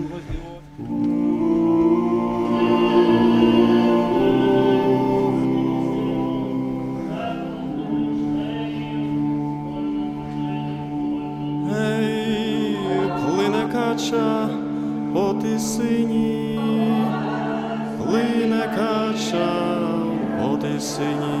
М. Ей, плине кача по тисині, плине кача по тисині.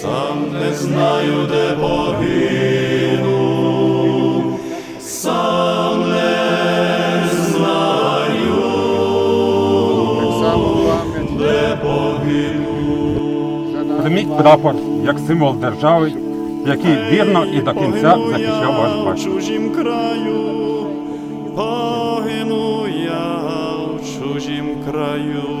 Сам не знаю, де погину, сам не знаю, де погину. Прийміть прапор як символ держави, який вірно і до кінця захищав ваш батько. чужім краю, погину я в чужім краю.